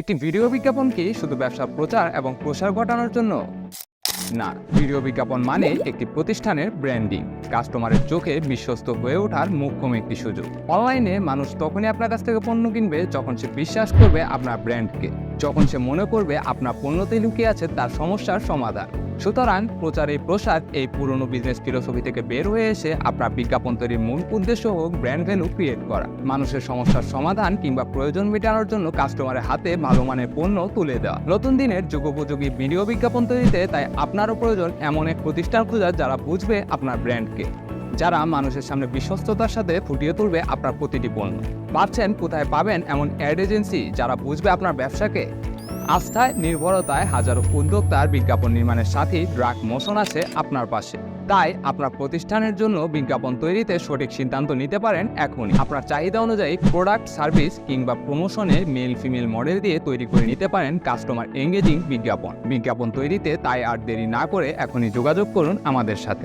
একটি ভিডিও বিজ্ঞাপন কি শুধু ব্যবসা, প্রচার এবং প্রসার ঘটানোর জন্য? না, ভিডিও বিজ্ঞাপন মানে একটি প্রতিষ্ঠানের ব্র্যান্ডিং। কাস্টমারের চোখে বিশ্বস্ত হয়ে ওঠার মুখ্যম একটি সুযোগ। অনলাইনে মানুষ তখনই আপনার কাছ থেকে পণ্য কিনবে যখন সে বিশ্বাস করবে আপনার ব্র্যান্ডকে। যখন সে মনে করবে আপনার পণ্যতে লুকিয়ে আছে, তার সমস্যার সমাধান। সুতরাং প্রচার এই এই পুরনো বিজনেস ফিলোসফি থেকে বের হয়ে এসে আপনার বিজ্ঞাপন তৈরির মূল উদ্দেশ্য হোক ব্র্যান্ড ভ্যালু ক্রিয়েট করা। মানুষের সমস্যার সমাধান কিংবা প্রয়োজন মেটানোর জন্য কাস্টমারের হাতে ভালো মানের পণ্য তুলে দেওয়া। নতুন দিনের যুগোপযোগী ভিডিও বিজ্ঞাপন তৈরিতে তাই আপনারও প্রয়োজন এমন এক প্রতিষ্ঠান খোঁজার, যারা বুঝবে আপনার ব্র্যান্ডকে যারা মানুষের সামনে বিশ্বস্ততার সাথে ফুটিয়ে তুলবে আপনার প্রতিটি পণ্য। পাচ্ছেন কোথায় পাবেন এমন অ্যাড এজেন্সি যারা বুঝবে আপনার ব্যবসাকে? আস্থায়, নির্ভরতায় হাজারো উদ্যোক্তার বিজ্ঞাপন নির্মাণের সাথে ড্রাগ মোশন আছে আপনার পাশে। তাই আপনার প্রতিষ্ঠানের জন্য বিজ্ঞাপন তৈরিতে সঠিক সিদ্ধান্ত নিতে পারেন এখনই। আপনার চাহিদা অনুযায়ী প্রোডাক্ট সার্ভিস কিংবা প্রমোশনের মেল ফিমেল মডেল দিয়ে তৈরি করে নিতে পারেন কাস্টমার এঙ্গেজিং বিজ্ঞাপন। বিজ্ঞাপন তৈরিতে তাই আর দেরি না করে এখনই যোগাযোগ করুন আমাদের সাথে।